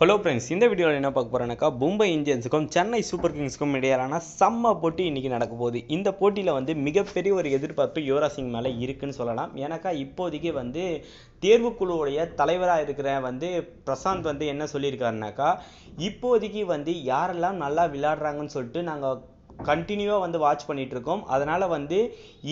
Hello friends இந்த வீடியோவில் என்ன பார்க்க போகிறேன்னாக்கா மும்பை இந்தியன்ஸுக்கும் சென்னை சூப்பர் கிங்ஸுக்கும் இடையிலான செம்ம போட்டி இன்றைக்கி நடக்க போகுது. இந்த போட்டியில் வந்து மிகப்பெரிய ஒரு எதிர்பார்ப்பு யுவராஜ் சிங் மேலே இருக்குன்னு சொல்லலாம். ஏன்னாக்கா இப்போதைக்கு வந்து தேர்வுக்குழுவுடைய தலைவராக இருக்கிற வந்து பிரசாந்த் வந்து என்ன சொல்லியிருக்காருனாக்கா இப்போதைக்கு வந்து யாரெல்லாம் நல்லா விளையாடுறாங்கன்னு சொல்லிட்டு நாங்கள் கண்டினியூவாக வந்து வாட்ச் பண்ணிகிட்ருக்கோம் அதனால் வந்து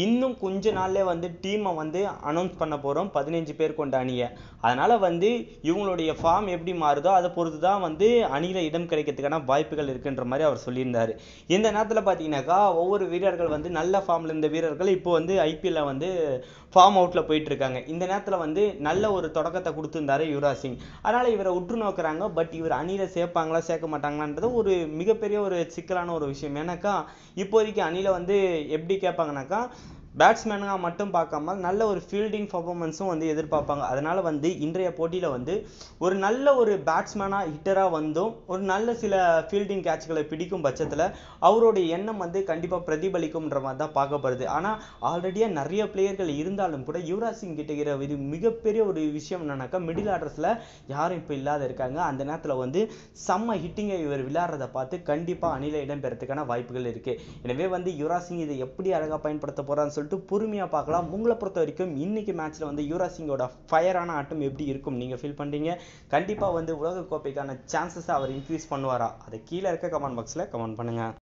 இன்னும் கொஞ்ச நாள்ல வந்து டீமை வந்து அனௌன்ஸ் பண்ண போகிறோம் பதினஞ்சு பேர் கொண்ட அணியை. அதனால் வந்து இவங்களுடைய ஃபார்ம் எப்படி மாறுதோ அதை பொறுத்து தான் வந்து அணியில் இடம் கிடைக்கிறதுக்கான வாய்ப்புகள் இருக்குன்ற மாதிரி அவர் சொல்லியிருந்தார். இந்த நேரத்தில் பார்த்தீங்கன்னாக்கா ஒவ்வொரு வீரர்கள் வந்து நல்ல ஃபார்மில் இருந்த வீரர்கள் இப்போ வந்து ஐபிஎல்ல வந்து ஃபார்ம் அவுட்டில் போயிட்டு இருக்காங்க இந்த நேரத்தில் வந்து நல்ல ஒரு தொடக்கத்தை கொடுத்துருந்தாரு யுவராஜ் சிங். அதனால் இவரை உற்று நோக்குறாங்க. பட் இவர் அணியில் சேர்ப்பாங்களா சேர்க்க மாட்டாங்களான்றது ஒரு மிகப்பெரிய ஒரு சிக்கலான ஒரு விஷயம். ஏன்னாக்கா இப்போதைக்கு அணியில் வந்து எப்படி கேட்பாங்கனாக்கா பேட்ஸ்மேனாக மட்டும் பார்க்காம நல்ல ஒரு ஃபீல்டிங் பர்ஃபார்மன்ஸும் வந்து எதிர்பார்ப்பாங்க. அதனால் வந்து இன்றைய போட்டியில் வந்து ஒரு நல்ல ஒரு பேட்ஸ்மேனாக ஹிட்டராக வந்தும் ஒரு நல்ல சில ஃபீல்டிங் கேட்ச்களை பிடிக்கும் பட்சத்தில் அவருடைய எண்ணம் வந்து கண்டிப்பாக பிரதிபலிக்கும்ன்ற மாதிரி தான் பார்க்கப்படுது. ஆனால் ஆல்ரெடியாக நிறைய பிளேயர்கள் இருந்தாலும் கூட யுவராஜ் சிங் கிட்ட இருக்கிற இது மிகப்பெரிய ஒரு விஷயம் என்னன்னாக்கா மிடில் ஆர்டர்ஸில் யாரும் இப்போ இல்லாத இருக்காங்க. அந்த நேரத்தில் வந்து செம்ம ஹிட்டிங்கை இவர் விளையாடுறதை பார்த்து கண்டிப்பாக அணில இடம்பெறதுக்கான வாய்ப்புகள் இருக்குது எனவே வந்து யுவராஜ் சிங் இதை எப்படி அழகாக பயன்படுத்த போகிறான்னு சொல்லிட்டு பொறுமையாக பார்க்கலாம். உங்களை பொறுத்த வரைக்கும் இன்னைக்கு மேட்ச்சில் வந்து யுவராஜ் சிங்கோட ஃபயரான ஆட்டம் எப்படி இருக்கும்? நீங்கள் ஃபீல் பண்ணுறீங்க கண்டிப்பாக வந்து உலகக்கோப்பைக்கான சான்சஸை அவர் இன்க்ரீஸ் பண்ணுவாரா? அதை கீழே இருக்க கமெண்ட் பாக்ஸில் கமெண்ட் பண்ணுங்கள்